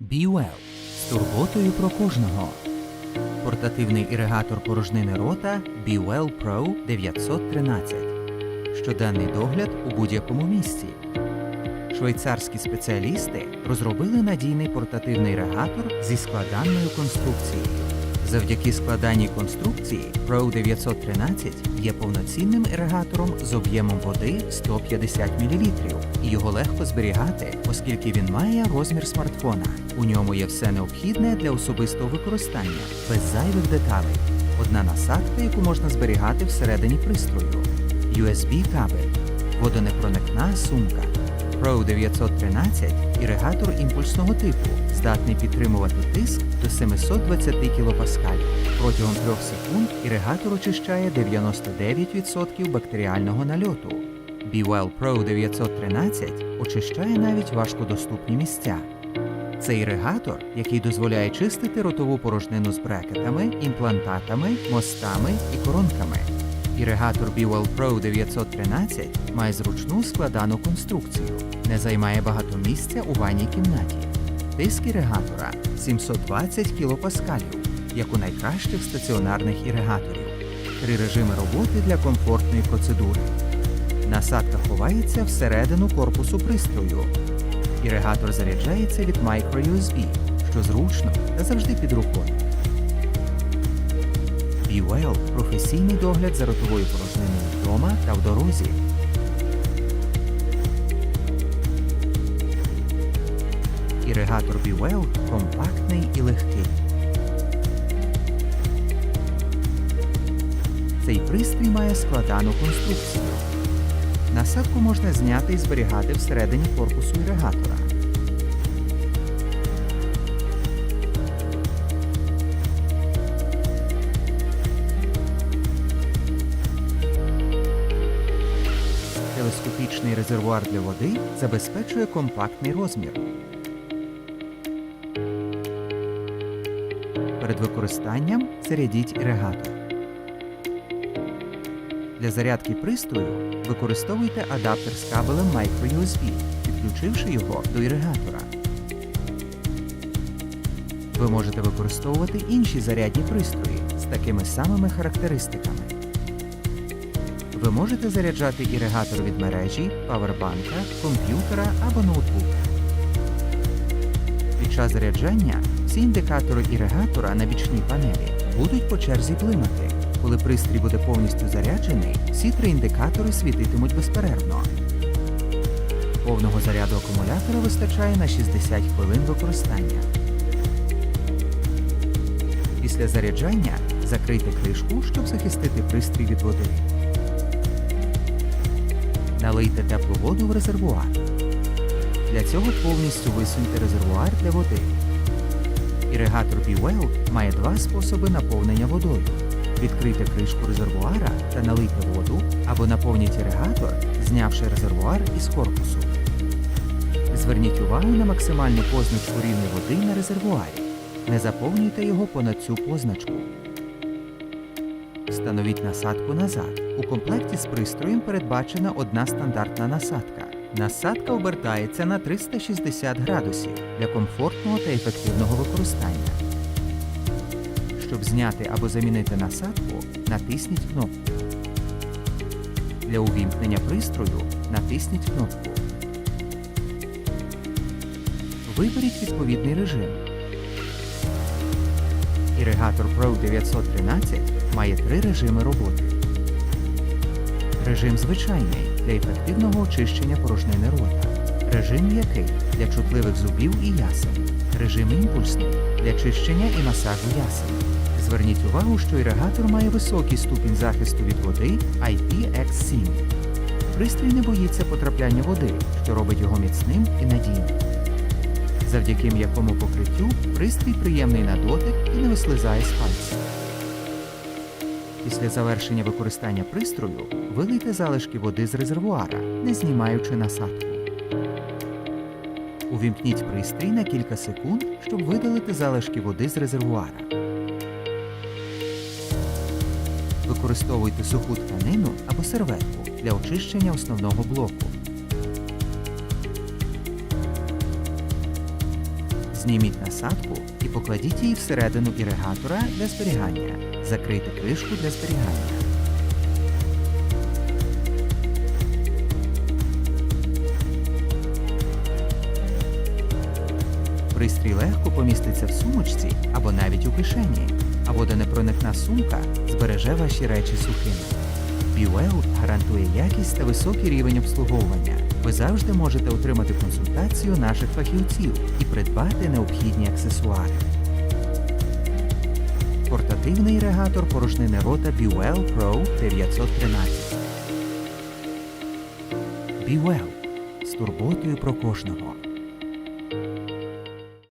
Be з турботою про кожного. Портативний іригатор порожнини рота Be Pro 913. Щоденний догляд у будь-якому місці. Швейцарські спеціалісти розробили надійний портативний іригатор зі складаною конструкцією. Завдяки складаній конструкції Pro 913 є повноцінним іригатором з об'ємом води 150 мл. І його легко зберігати, оскільки він має розмір смартфона. У ньому є все необхідне для особистого використання, без зайвих деталей. Одна насадка, яку можна зберігати всередині пристрою, USB кабель, водонепроникна сумка. Pro 913 іригатор імпульсного типу, здатний підтримувати тиск до 720 кПа. Протягом 3 секунд іригатор очищає 99% бактеріального нальоту. BeWell Pro 913 очищає навіть важкодоступні місця. Це іригатор, який дозволяє чистити ротову порожнину з брекетами, імплантатами, мостами і коронками. Іригатор BeWell Pro 913 має зручну складану конструкцію, не займає багато місця у ванній кімнаті. Тиск іригатора 720 кПа, як у найкращих стаціонарних іригаторів. Три режими роботи для комфортної процедури. Насадка ховається всередину корпусу пристрою. Іригатор заряджається від microUSB, що зручно та завжди під рукою. BeWell – професійний догляд за ротовою порожниною вдома та в дорозі. Іригатор BeWell компактний і легкий. Цей пристрій має складану конструкцію. Насадку можна зняти і зберігати всередині корпусу іригатора. Телескопічний резервуар для води забезпечує компактний розмір. Перед використанням зарядіть іригатор. Для зарядки пристрою використовуйте адаптер з кабелем microUSB, підключивши його до іригатора. Ви можете використовувати інші зарядні пристрої з такими самими характеристиками. Ви можете заряджати іригатор від мережі, павербанка, комп'ютера або ноутбука. Під час заряджання всі індикатори іригатора на бічній панелі будуть по черзі блимати. Коли пристрій буде повністю заряджений, всі три індикатори світитимуть безперервно. Повного заряду акумулятора вистачає на 60 хвилин використання. Після заряджання закрийте кришку, щоб захистити пристрій від води. Налийте теплу воду в резервуар. Для цього повністю висуньте резервуар для води. Іригатор BeWell має два способи наповнення водою. Відкрийте кришку резервуара та налийте воду або наповніть іригатор, знявши резервуар із корпусу. Зверніть увагу на максимальну позначку рівня води на резервуарі. Не заповнюйте його понад цю позначку. Встановіть насадку назад. У комплекті з пристроєм передбачена одна стандартна насадка. Насадка обертається на 360 градусів для комфортного та ефективного використання. Щоб зняти або замінити насадку, натисніть кнопку. Для увімкнення пристрою натисніть кнопку. Виберіть відповідний режим. Іригатор Pro 913 має три режими роботи. Режим звичайний для ефективного очищення порожнини рота. Режим м'який для чутливих зубів і ясен. Режим імпульсний для чищення і масажу ясен. Зверніть увагу, що іригатор має високий ступінь захисту від води IPX7. Пристрій не боїться потрапляння води, що робить його міцним і надійним. Завдяки м'якому покриттю пристрій приємний на дотик і не вислизає з пальців. Після завершення використання пристрою вилийте залишки води з резервуара, не знімаючи насадку. Увімкніть пристрій на кілька секунд, щоб видалити залишки води з резервуара. Використовуйте суху тканину або серветку для очищення основного блоку. Зніміть насадку і покладіть її всередину іригатора для зберігання. Закрийте кришку для зберігання. Пристрій легко поміститься в сумочці або навіть у кишені, а водонепроникна сумка збереже ваші речі сухими. Бівел гарантує якість та високий рівень обслуговування. Ви завжди можете отримати консультацію наших фахівців і придбати необхідні аксесуари. Портативний іригатор порожнини рота Бівел Pro 913. Бівел з турботою про кожного.